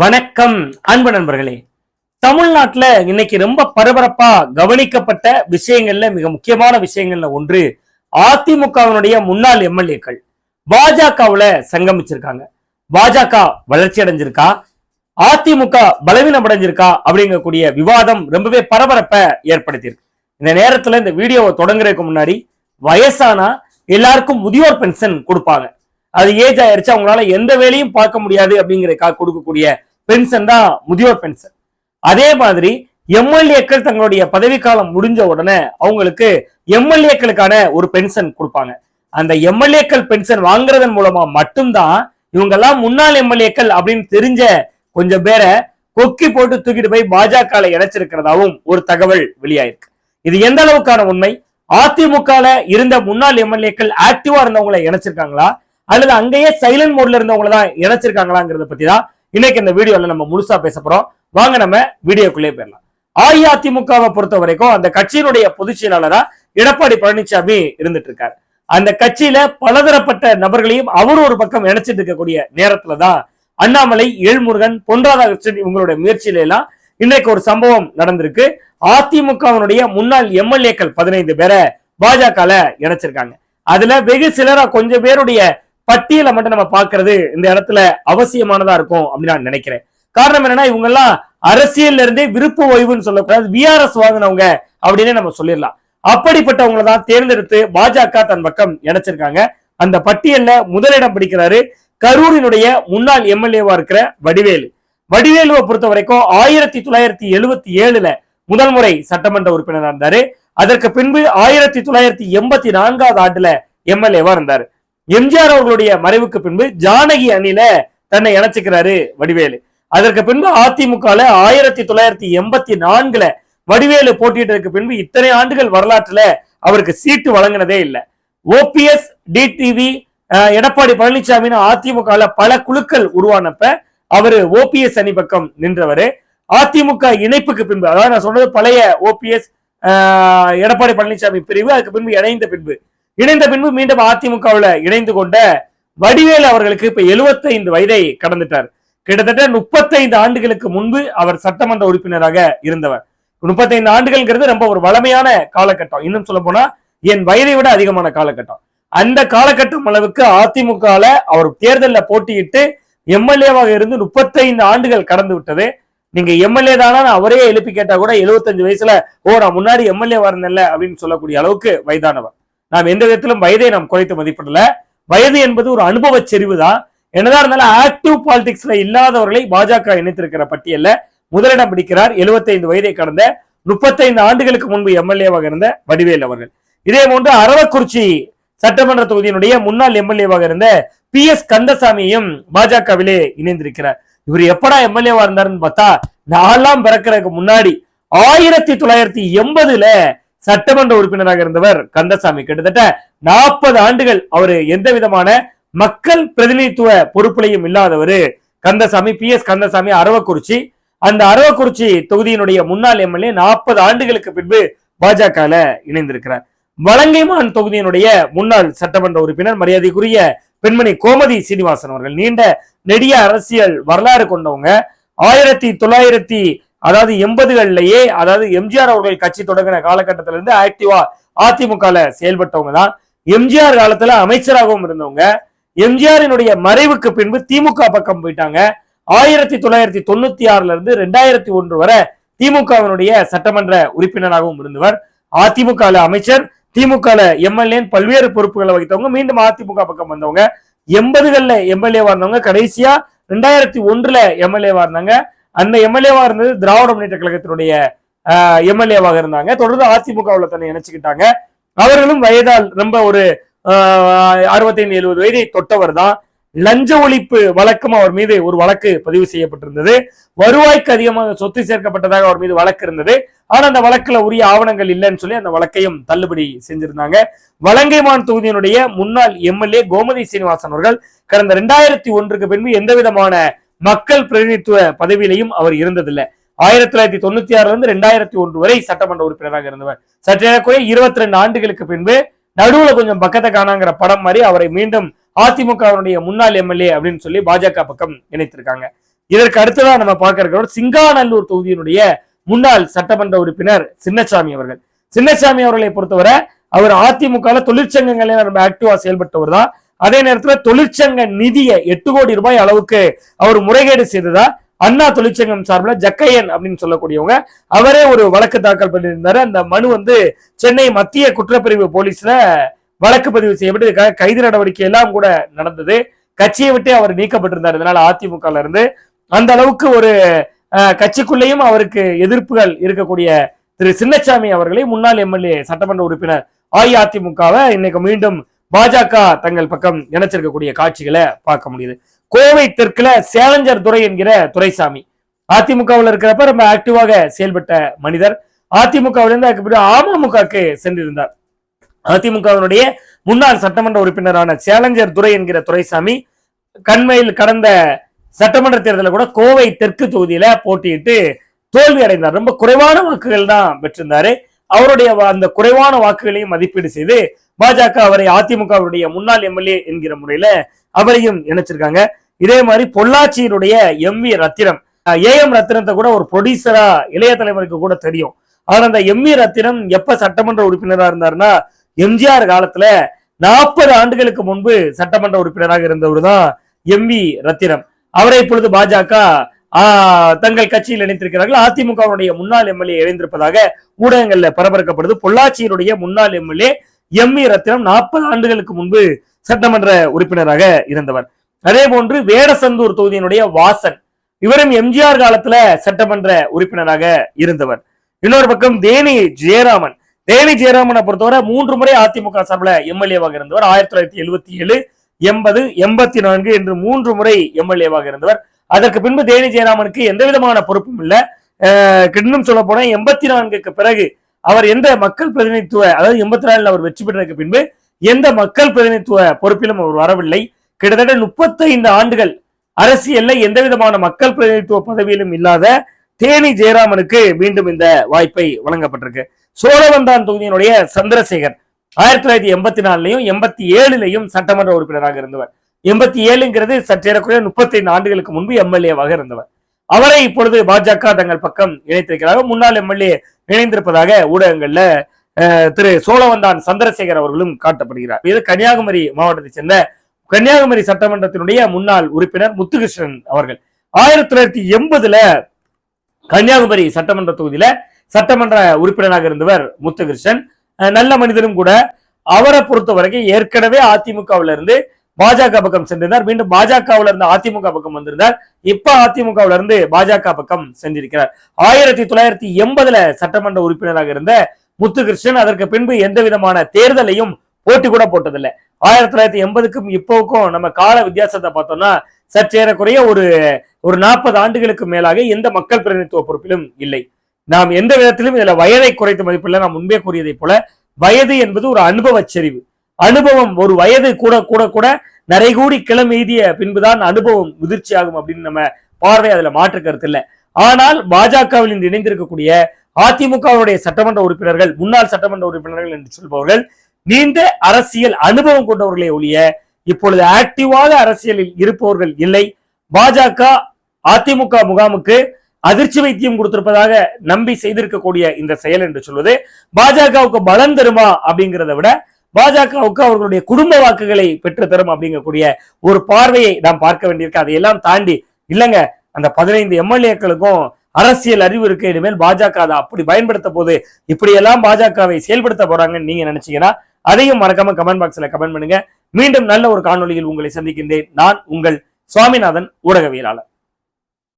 வணக்கம் அன்பு நண்பர்களே. தமிழ்நாட்டுல இன்னைக்கு ரொம்ப பரபரப்பா கவனிக்கப்பட்ட விஷயங்கள்ல மிக முக்கியமான விஷயங்கள்ல ஒன்று அதிமுகவினுடைய முன்னாள் எம்எல்ஏக்கள். பாஜகவுல சங்கமிச்சிருக்காங்க. பாஜக வளர்ச்சி அடைஞ்சிருக்கா? அதிமுக பலவீனம் அடைஞ்சிருக்கா? அப்படிங்கக்கூடிய விவாதம் ரொம்பவே பரபரப்பை ஏற்படுத்தியிருக்கு. இந்த நேரத்துல இந்த வீடியோவை தொடங்குறதுக்கு முன்னாடி வயசானா எல்லாருக்கும் முதியோர் பென்ஷன் கொடுப்பாங்க. அது ஏஜ் ஆயிருச்சு அவங்களால எந்த வேலையும் பார்க்க முடியாது அப்படிங்கறதுக்காக கொடுக்கக்கூடிய பென்ஷன் தான் முதியோர் பென்ஷன். அதே மாதிரி எம்எல்ஏக்கள் தங்களுடைய பதவிக்காலம் முடிஞ்ச உடனே அவங்களுக்கு எம்எல்ஏக்களுக்கான ஒரு பென்ஷன் கொடுப்பாங்க. அந்த எம்எல்ஏக்கள் பென்ஷன் வாங்குறதன் மூலமா மட்டும்தான் இவங்கெல்லாம் முன்னாள் எம்எல்ஏக்கள் அப்படின்னு தெரிஞ்ச கொஞ்சம் பேரை கொக்கி போட்டு தூக்கிட்டு போய் பாஜக இணைச்சிருக்கிறதாவும் ஒரு தகவல் வெளியாயிருக்கு. இது எந்த அளவுக்கான உண்மை? அதிமுகல இருந்த முன்னாள் எம்எல்ஏக்கள் ஆக்டிவா இருந்தவங்களை இணைச்சிருக்காங்களா? அல்லது அங்கேயே சைலண்ட் மோட்ல இருந்தவங்கள தான் இணைச்சிருக்காங்களாங்கிறத பத்தி தான் இன்னைக்கு இந்த வீடியோல நம்ம முழுசா பேச போறோம். வாங்க நம்ம வீடியோக்குள்ளேயே போயிடலாம். அஇஅதிமுகவை பொறுத்த வரைக்கும் அந்த கட்சியினுடைய பொதுச் செயலாளரா எடப்பாடி பழனிசாமி இருந்துட்டு இருக்காரு அந்த கட்சியில பலதரப்பட்ட நபர்களையும் அவர் ஒரு பக்கம் இணைச்சிட்டு இருக்கக்கூடிய நேரத்துலதான் அண்ணாமலை ஏழ்முருகன் பொன் ராதாகிருஷ்ணன் இவங்களுடைய முயற்சியில எல்லாம் இன்னைக்கு ஒரு சம்பவம் நடந்திருக்கு. அதிமுகவினுடைய முன்னாள் எம்எல்ஏக்கள் பதினைந்து பேரை பாஜக இணைச்சிருக்காங்க. அதுல வெகு சிலரா கொஞ்சம் பேருடைய பட்டியலை மட்டும் நம்ம பாக்குறது இந்த இடத்துல அவசியமானதா இருக்கும் அப்படின்னு நான் நினைக்கிறேன். காரணம் என்னன்னா இவங்க எல்லாம் அரசியல்ல இருந்தே விருப்ப ஓய்வுன்னு சொல்லக்கூடாது விஆர்எஸ் வாங்கினவங்க அப்படின்னு நம்ம சொல்லிடலாம். அப்படிப்பட்டவங்களை தான் தேர்ந்தெடுத்து பாஜக தன் பக்கம் இணைச்சிருக்காங்க. அந்த பட்டியல்ல முதலிடம் பிடிக்கிறாரு கரூரினுடைய முன்னாள் எம்எல்ஏவா இருக்கிற வடிவேலு. வடிவேலுவை பொறுத்த வரைக்கும் ஆயிரத்தி தொள்ளாயிரத்தி எழுபத்தி ஏழுல முதல் முறை சட்டமன்ற உறுப்பினராக இருந்தாரு. அதற்கு பின்பு ஆயிரத்தி தொள்ளாயிரத்தி எண்பத்தி நான்காவது ஆண்டுல எம்எல்ஏவா இருந்தாரு. எம்ஜிஆர் அவர்களுடைய மறைவுக்கு பின்பு ஜானகி அணில தன்னை இணைச்சுக்கிறாரு வடிவேலு. அதற்கு பின்பு அதிமுகல ஆயிரத்தி தொள்ளாயிரத்தி எண்பத்தி நான்குல வடிவேலு போட்டியிட்டதுக்கு பின்பு இத்தனை ஆண்டுகள் வரலாற்றுல அவருக்கு சீட்டு வழங்கினதே இல்லை. ஓபிஎஸ் டிடிவி எடப்பாடி பழனிசாமின்னு அதிமுகல பல குழுக்கள் உருவானப்ப அவரு ஓபிஎஸ் அணி பக்கம் நின்றவர். அதிமுக இணைப்புக்கு பின்பு அதாவது நான் சொன்னது பழைய ஓபிஎஸ் எடப்பாடி பழனிசாமி பிரிவு அதுக்கு பின்பு இணைந்த பின்பு இணைந்த பின்பு மீண்டும் அதிமுகவில் இணைந்து கொண்ட வடிவேலு அவர்களுக்கு இப்ப 75 வயதை கடந்துட்டார். கிட்டத்தட்ட முப்பத்தைந்து ஆண்டுகளுக்கு முன்பு அவர் சட்டமன்ற உறுப்பினராக இருந்தவர். முப்பத்தைந்து ஆண்டுகள்ங்கிறது ரொம்ப ஒரு வளமையான காலகட்டம். இன்னும் சொல்ல போனா என் வயதை விட அதிகமான காலகட்டம். அந்த காலகட்டம் அளவுக்கு அதிமுகல அவர் தேர்தலில் போட்டியிட்டு எம்எல்ஏவாக இருந்து முப்பத்தைந்து ஆண்டுகள் கடந்து விட்டது. நீங்க எம்எல்ஏ தானா? அவரே எழுப்பி கேட்டா கூட 75 வயசுல ஓ நான் முன்னாடி எம்எல்ஏ வரல அப்படின்னு சொல்லக்கூடிய அளவுக்கு வயதானவர். நாம் எந்த விதத்திலும் வயதை நாம் குறைத்து மதிப்பிடல. வயது என்பது ஒரு அனுபவ செறிவு தான் என்னதான் இருந்தாலும் ஆக்டிவ் பாலிடிக்ஸ்ல இல்லாதவர்களை பாஜக இணைத்திருக்கிற பட்டியல்ல முதலிடம் பிடிக்கிறார். 75 வயதை கடந்த முப்பத்தைந்து ஆண்டுகளுக்கு முன்பு எம்எல்ஏவாக இருந்த வடிவேல் அவர்கள். இதே போன்று அரவக்குறிச்சி சட்டமன்ற தொகுதியினுடைய முன்னாள் எம்எல்ஏவாக இருந்த பி எஸ் கந்தசாமியும் பாஜகவிலே இணைந்திருக்கிறார். இவர் எப்படா எம்எல்ஏவா இருந்தாருன்னு பார்த்தா நாலாம் பிறக்கிறதுக்கு முன்னாடி ஆயிரத்தி தொள்ளாயிரத்தி எண்பதுல சட்டமன்ற உறுப்பினராக இருந்தவர் கந்தசாமி. கிட்டத்தட்ட நாற்பது ஆண்டுகள் அவர் எந்த விதமான மக்கள் பிரதிநிதித்துவ பொறுப்புலையும் இல்லாதவர். கந்தசாமி பி. எஸ். கந்தசாமி அரவக்குறிச்சி. அந்த அரவக்குறிச்சி தொகுதியினுடைய முன்னாள் எம்எல்ஏ நாற்பது ஆண்டுகளுக்கு பின்பு பாஜக இணைந்திருக்கிறார். வலங்கைமான் தொகுதியினுடைய முன்னாள் சட்டமன்ற உறுப்பினர் மரியாதைக்குரிய பெண்மணி கோமதி சீனிவாசன் அவர்கள் நீண்ட நெடிய அரசியல் வரலாறு கொண்டவங்க. ஆயிரத்தி தொள்ளாயிரத்தி அதாவது எண்பதுகள்லயே அதாவது எம்ஜிஆர் அவர்கள் கட்சி தொடங்கின காலகட்டத்தில இருந்து ஆக்டிவா அதிமுகல செயல்பட்டவங்க தான். எம்ஜிஆர் காலத்துல அமைச்சராகவும் இருந்தவங்க. எம்ஜிஆரினுடைய மறைவுக்கு பின்பு திமுக பக்கம் போயிட்டாங்க. ஆயிரத்தி தொள்ளாயிரத்தி தொண்ணூத்தி ஆறுல இருந்து ரெண்டாயிரத்தி ஒன்று வரை திமுகவினுடைய சட்டமன்ற உறுப்பினராகவும் இருந்தவர். அதிமுக அமைச்சர் திமுக எம்எல்ஏ பல்வேறு பொறுப்புகளை வகித்தவங்க மீண்டும் அதிமுக பக்கம் வந்தவங்க. எண்பதுகள்ல எம்எல்ஏவா இருந்தவங்க கடைசியா ரெண்டாயிரத்தி ஒன்றுல எம்எல்ஏவா இருந்தாங்க. அந்த எம்எல்ஏவா இருந்தது திராவிட முன்னேற்ற கழகத்தினுடைய எம்எல்ஏவாக இருந்தாங்க. தொடர்ந்து அதிமுகவில் தன்னை இணைச்சுக்கிட்டாங்க. அவர்களும் வயதால் ரொம்ப ஒரு அறுபத்தைந்து எழுபது வயதை தொட்டவர் தான். லஞ்ச ஒழிப்பு வழக்கம் அவர் மீது ஒரு வழக்கு பதிவு செய்யப்பட்டிருந்தது. வருவாய்க்கு அதிகமாக சொத்து சேர்க்கப்பட்டதாக அவர் மீது வழக்கு இருந்தது. ஆனா அந்த வழக்குல உரிய ஆவணங்கள் இல்லைன்னு சொல்லி அந்த வழக்கையும் தள்ளுபடி செஞ்சிருந்தாங்க. வலங்கைமான் தொகுதியினுடைய முன்னாள் எம்எல்ஏ கோமதி சீனிவாசன் அவர்கள் கடந்த ரெண்டாயிரத்தி ஒன்றுக்கு பின்பு எந்த விதமான மக்கள் பிரதிநிதித்துவ பதவியிலையும் அவர் இருந்ததில்லை. ஆயிரத்தி தொள்ளாயிரத்தி தொண்ணூத்தி ஆறுல இருந்து ரெண்டாயிரத்தி ஒன்று வரை சட்டமன்ற உறுப்பினராக இருந்தவர். சற்றேறக்குறைய இருபத்தி ரெண்டு ஆண்டுகளுக்கு பின்பு நடுவுல கொஞ்சம் பக்கத்தை காணாங்கிற படம் மாதிரி அவரை மீண்டும் அதிமுகவினுடைய முன்னாள் எம்எல்ஏ அப்படின்னு சொல்லி பாஜக பக்கம் இணைத்திருக்காங்க. இதற்கு அடுத்ததா நம்ம பார்க்க இருக்கிறோம் சிங்காநல்லூர் தொகுதியினுடைய முன்னாள் சட்டமன்ற உறுப்பினர் சின்னசாமி அவர்கள். சின்னசாமி அவர்களை பொறுத்தவரை அவர் அதிமுக தொழிற்சங்கங்களில் ரொம்ப ஆக்டிவா செயல்பட்டவர் தான் அதே நேரத்துல தொழிற்சங்க நிதியை எட்டு கோடி ரூபாய் அளவுக்கு அவர் முறைகேடு செய்ததா? அண்ணா தொழிற்சங்கம் சார்பில் ஜக்கையன் அப்படின்னு சொல்லக்கூடியவங்க அவரே ஒரு வழக்கு தாக்கல் பண்ணியிருந்தாரு. அந்த மனு வந்து சென்னை மத்திய குற்றப்பிரிவு போலீஸ்ல வழக்கு பதிவு செய்யப்பட்டு இதுக்காக கைது நடவடிக்கை எல்லாம் கூட நடந்தது. கட்சியை விட்டு அவர் நீக்கப்பட்டிருந்தார். இதனால அதிமுக இருந்து அந்த அளவுக்கு ஒரு கட்சிக்குள்ளேயும் அவருக்கு எதிர்ப்புகள் இருக்கக்கூடிய திரு சின்னசாமி அவர்களை முன்னாள் எம்எல்ஏ சட்டமன்ற உறுப்பினர் அஇஅதிமுகவை இன்னைக்கு மீண்டும் பாஜக தங்கள் பக்கம் இணைச்சிருக்கக்கூடிய காட்சிகளை பார்க்க முடியுது. கோவை தெற்குல சேலஞ்சர் துறை என்கிற துரைசாமி. அதிமுகவில் இருக்கிறப்ப ரொம்ப ஆக்டிவாக செயல்பட்ட மனிதர். அதிமுகவிலிருந்து அதுக்கு அமமுகவுக்கு சென்றிருந்தார். அதிமுகவினுடைய முன்னாள் சட்டமன்ற உறுப்பினரான சேலஞ்சர் துரை என்கிற துரைசாமி கண்மையில் கடந்த சட்டமன்ற தேர்தலில் கூட கோவை தெற்கு தொகுதியில போட்டியிட்டு தோல்வி அடைந்தார். ரொம்ப குறைவான வாக்குகள் தான் பெற்றிருந்தாரு. அவருடைய அந்த குறைவான வாக்குகளையும் மதிப்பீடு செய்து பாஜக அவரை அதிமுகவுடைய முன்னாள் எம்எல்ஏ என்கிற முறையில அவரையும் இணைச்சிருக்காங்க. இதே மாதிரி பொள்ளாச்சியினுடைய M V Rathinam A M ரத்தினத்தை கூட ஒரு ப்ரொடியூசரா இளைய தலைவருக்கு கூட தெரியும். ஆனா அந்த எம் வி ரத்தினம் எப்ப சட்டமன்ற உறுப்பினரா இருந்தாருன்னா எம்ஜிஆர் காலத்துல நாற்பது ஆண்டுகளுக்கு முன்பு சட்டமன்ற உறுப்பினராக இருந்தவர் தான் எம் வி ரத்தினம். அவரை இப்பொழுது பாஜக தங்கள் கட்சியில் இணைந்திருக்கிறார்கள். அதிமுகவுடைய முன்னாள் எம்எல்ஏ இணைந்திருப்பதாக ஊடகங்கள்ல பரபரக்கப்படுது. பொள்ளாச்சியினுடைய முன்னாள் எம்எல்ஏ எம் வி ரத்னம் நாற்பது ஆண்டுகளுக்கு முன்பு சட்டமன்ற உறுப்பினராக இருந்தவர். அதே போன்று வேடசந்தூர் தொகுதியினுடைய வாசன் இவரும் எம்ஜிஆர் காலத்துல சட்டமன்ற உறுப்பினராக இருந்தவர். இன்னொரு பக்கம் தேனி ஜெயராமன். தேனி ஜெயராமனை பொறுத்தவரை மூன்று முறை அதிமுக சார்பில் எம்எல்ஏவாக இருந்தவர். ஆயிரத்தி தொள்ளாயிரத்தி எழுபத்தி ஏழு எண்பது எண்பத்தி நான்கு என்று மூன்று முறை எம்எல்ஏவாக இருந்தவர். அதற்கு பின்பு தேனி ஜெயராமனுக்கு எந்த விதமான பொறுப்பும் இல்லை. அஹ் இன்னும் சொல்ல போனா எண்பத்தி நான்குக்கு பிறகு அவர் எந்த மக்கள் பிரதிநிதித்துவ அதாவது எண்பத்தி நாலில் அவர் வெற்றி பெற்றதுக்கு பின்பு எந்த மக்கள் பிரதிநிதித்துவ பொறுப்பிலும் அவர் வரவில்லை. கிட்டத்தட்ட முப்பத்தைந்து ஆண்டுகள் அரசியல்ல எந்த விதமான மக்கள் பிரதிநிதித்துவ பதவியிலும் இல்லாத தேனி ஜெயராமனுக்கு மீண்டும் இந்த வாய்ப்பை வழங்கப்பட்டிருக்கு. சோழவந்தான் தொகுதியினுடைய சந்திரசேகர் ஆயிரத்தி தொள்ளாயிரத்தி எண்பத்தி நாலுலையும் எண்பத்தி ஏழுலையும் சட்டமன்ற உறுப்பினராக இருந்தவர். எண்பத்தி ஏழுங்கிறது சற்றேறக்குறைய முப்பத்தைந்து ஆண்டுகளுக்கு முன்பு எம்எல்ஏவாக இருந்தவர். அவரை இப்பொழுது பாஜக தங்கள் பக்கம் இணைத்திருக்கிறார்கள். முன்னாள் எம்எல்ஏ இணைந்திருப்பதாக ஊடகங்கள்ல திரு சோழவந்தான் சந்திரசேகர் அவர்களும் காட்டப்படுகிறார். இது கன்னியாகுமரி மாவட்டத்தைச் சேர்ந்த கன்னியாகுமரி சட்டமன்றத்தினுடைய முன்னாள் உறுப்பினர் முத்துகிருஷ்ணன் அவர்கள். ஆயிரத்தி தொள்ளாயிரத்தி எண்பதுல கன்னியாகுமரி சட்டமன்ற தொகுதியில சட்டமன்ற உறுப்பினராக இருந்தவர் முத்துகிருஷ்ணன். அஹ், நல்ல மனிதரும் கூட. அவரை பொறுத்த வரைக்கும் ஏற்கனவே அதிமுகவுல இருந்து பாஜக பக்கம் சென்றிருந்தார். மீண்டும் பாஜகவுல இருந்து அதிமுக பக்கம் வந்திருந்தார். இப்ப அதிமுகவுல இருந்து பாஜக பக்கம் சென்றிருக்கிறார். ஆயிரத்தி தொள்ளாயிரத்தி எண்பதுல சட்டமன்ற உறுப்பினராக இருந்த முத்துகிருஷ்ணன் அதற்கு பின்பு எந்த விதமான தேர்தலையும் போட்டி கூட போட்டதில்லை. ஆயிரத்தி தொள்ளாயிரத்தி எண்பதுக்கும் இப்போவுக்கும் நம்ம கால வித்தியாசத்தை பார்த்தோம்னா சற்றேறக்குறைய ஒரு ஒரு நாற்பது ஆண்டுகளுக்கு மேலாக எந்த மக்கள் பிரதிநிதித்துவ பொறுப்பிலும் இல்லை. நாம் எந்த விதத்திலும் இதுல வயதை குறைத்த மதிப்பில்லை நான் முன்பே கூறியதை போல வயது என்பது ஒரு அனுபவச் செறிவு. அனுபவம் ஒரு வயது கூட கூட கூட நரைகூடி கிளம் எய்திய பின்புதான் அனுபவம் முதிர்ச்சியாகும் அப்படின்னு நம்ம பார்வை அதுல மாற்று கருத்து இல்லை. ஆனால் பாஜகவில் இன்று இணைந்திருக்கக்கூடிய அதிமுகவுடைய சட்டமன்ற உறுப்பினர்கள் முன்னாள் சட்டமன்ற உறுப்பினர்கள் என்று சொல்பவர்கள் நீண்ட அரசியல் அனுபவம் கொண்டவர்களே ஒழிய இப்பொழுது ஆக்டிவாக அரசியலில் இருப்பவர்கள் இல்லை. பாஜக அதிமுக முகாமுக்கு அதிர்ச்சி வைத்தியம் கொடுத்திருப்பதாக நம்பி செய்திருக்கக்கூடிய இந்த செயல் என்று சொல்வது பாஜகவுக்கு பலம் தருமா அப்படிங்கிறத விட பாஜகவுக்கு அவர்களுடைய குடும்ப வாக்குகளை பெற்று தரும் அப்படிங்கக்கூடிய ஒரு பார்வையை நாம் பார்க்க வேண்டியிருக்கு. அதையெல்லாம் தாண்டி இல்லைங்க அந்த பதினைந்து எம்எல்ஏக்களுக்கும் அரசியல் அறிவு இருக்கு. இனிமேல் பாஜக அதை அப்படி பயன்படுத்த போது இப்படியெல்லாம் பாஜகவை செயல்படுத்த போறாங்கன்னு நீங்க நினைச்சீங்கன்னா அதையும் மறக்காம கமெண்ட் பாக்ஸ்ல கமெண்ட் பண்ணுங்க. மீண்டும் நல்ல ஒரு காணொலியில் உங்களை சந்திக்கின்றேன். நான் உங்கள் சுவாமிநாதன் ஊடகவியலாளர்.